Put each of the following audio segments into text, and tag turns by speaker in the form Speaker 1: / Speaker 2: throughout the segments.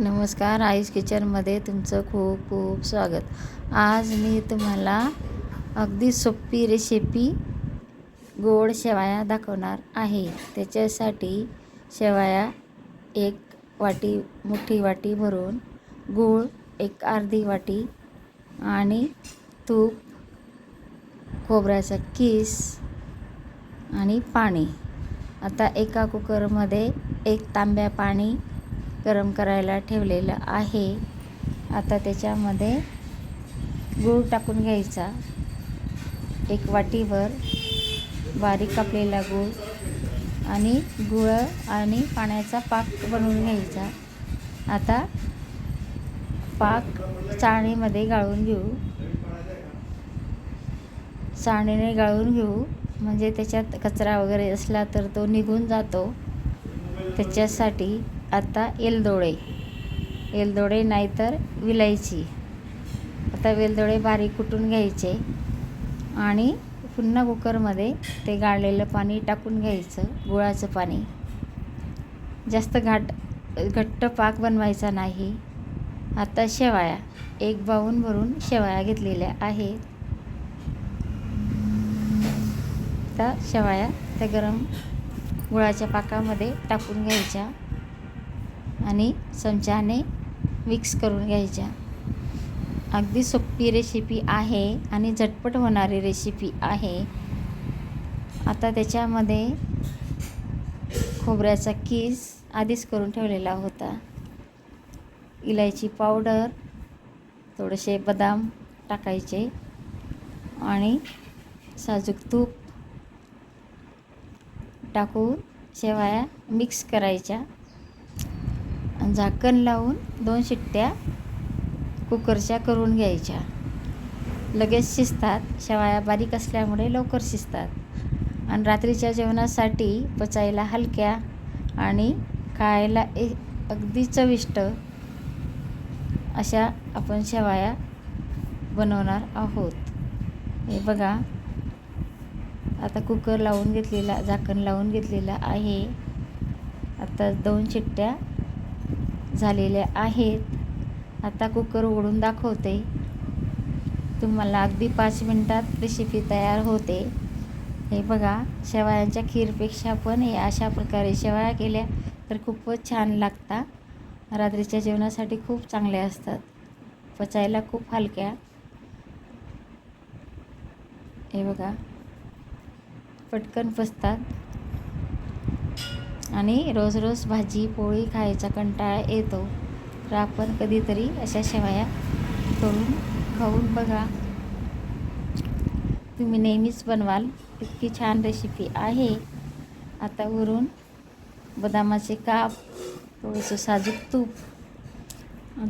Speaker 1: नमस्कार आईस किचनमध्ये तुमचं खूप खूप स्वागत. आज मी तुम्हाला अगदी सोपी रेसिपी गोड शेवाया दाखवणार आहे. त्याच्यासाठी शेवाया एक वाटी मोठी वाटी भरून गूळ एक अर्धी वाटी आणि तूप खोबऱ्याचा किस आणि पाणी. आता एका कुकरमध्ये एक तांब्या पाणी गरम करायला ठेवलेलं आहे. आता त्याच्यामध्ये गूळ टाकून घ्यायचा. एक वाटीभर बारीक कापलेला गूळ आणि गुळ आणि पाण्याचा पाक बनवून घ्यायचा. आता पाक चाळणीमध्ये गाळून घेऊ. चाळणीने गाळून घेऊ. म्हणजे त्याच्यात कचरा वगैरे असला तर तो निघून जातो. त्याच्यासाठी आता एलदोळे एलदोळे नाहीतर विलायची. आता वेलदोळे बारीक कुटून घ्यायचे आणि पुन्हा कुकरमध्ये ते गाळलेलं पाणी टाकून घ्यायचं गुळाचं पाणी. जास्त घाट घट्ट पाक बनवायचा नाही. आता शेवाया एक बाऊन भरून शेवाया घेतलेल्या आहेत. आता शेवाया त्या गरम गुळाच्या पाकामध्ये टाकून घ्यायच्या. आणि चमच्याने मिक्स करून घ्यायच्या. अगदी सोपी रेसिपी आहे आणि झटपट होणारी रेसिपी आहे. आता त्याच्यामध्ये खोबऱ्याचा किस आधीच करून ठेवलेला होता. इलायची पावडर थोडेसे बदाम टाकायचे आणि साजूक तूप टाकून शेवाया मिक्स करायच्या. झाकण लावून दोन शिट्ट्या कुकरच्या करून घ्यायच्या. लगेच शिजतात. शेवाया बारीक असल्यामुळे लवकर शिजतात. आणि रात्रीच्या जेवणासाठी पचायला हलक्या आणि खायला ए अगदी चविष्ट अशा आपण शेवाया बनवणार आहोत. हे बघा. आता कुकर लावून घेतलेला झाकण लावून घेतलेला आहे. आता दोन शिट्ट्या झालेल्या आहेत. आता कुकर उघडून दाखवते. तुम्हाला अगदी पाच मिनटात रेसिपी तयार होते. हे बघा शेवयांच्या खीरपेक्षा पण हे अशा प्रकारे शेवया केल्या तर खूपच छान लागतात. रात्रीच्या जेवणासाठी खूप चांगल्या असतात. पचायला खूप हलक्या. हे बघा पटकन पचतात. आणि रोज रोज भाजी पोळी खायचा कंटाळा येतो. तर आपण कधीतरी अशा शेवया करून खाऊन बघा. तुम्ही नेहमीच बनवाल. इतकी छान रेसिपी आहे. आता वरून बदामाचे काप थोडंसं साजूक तूप.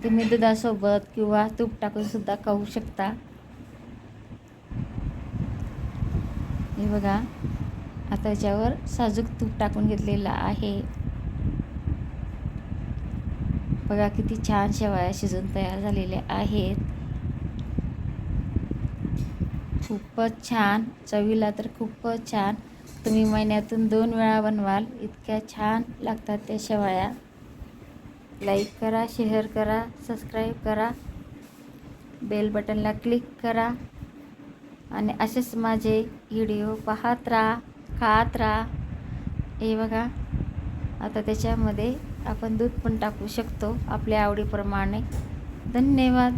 Speaker 1: तुम्ही दुधासोबत किंवा तूप टाकूनसुद्धा खाऊ शकता. हे बघा. आता याच्यावर साजूक तूप टाकून घेतलेलं आहे. बघा किती छान शेवाया शिजून तयार झालेल्या आहेत. खूपच छान. चवीला तर खूपच छान. तुम्ही महिन्यातून दोन वेळा बनवाल. इतक्या छान लागतात त्या शेवाया. लाईक करा शेअर करा सबस्क्राईब करा. बेल बटनला क्लिक करा. आणि असेच माझे व्हिडिओ पाहत राहा. खात राहा हे बघा. आता त्याच्यामध्ये आपण दूध पण टाकू शकतो आपल्या आवडीप्रमाणे. धन्यवाद.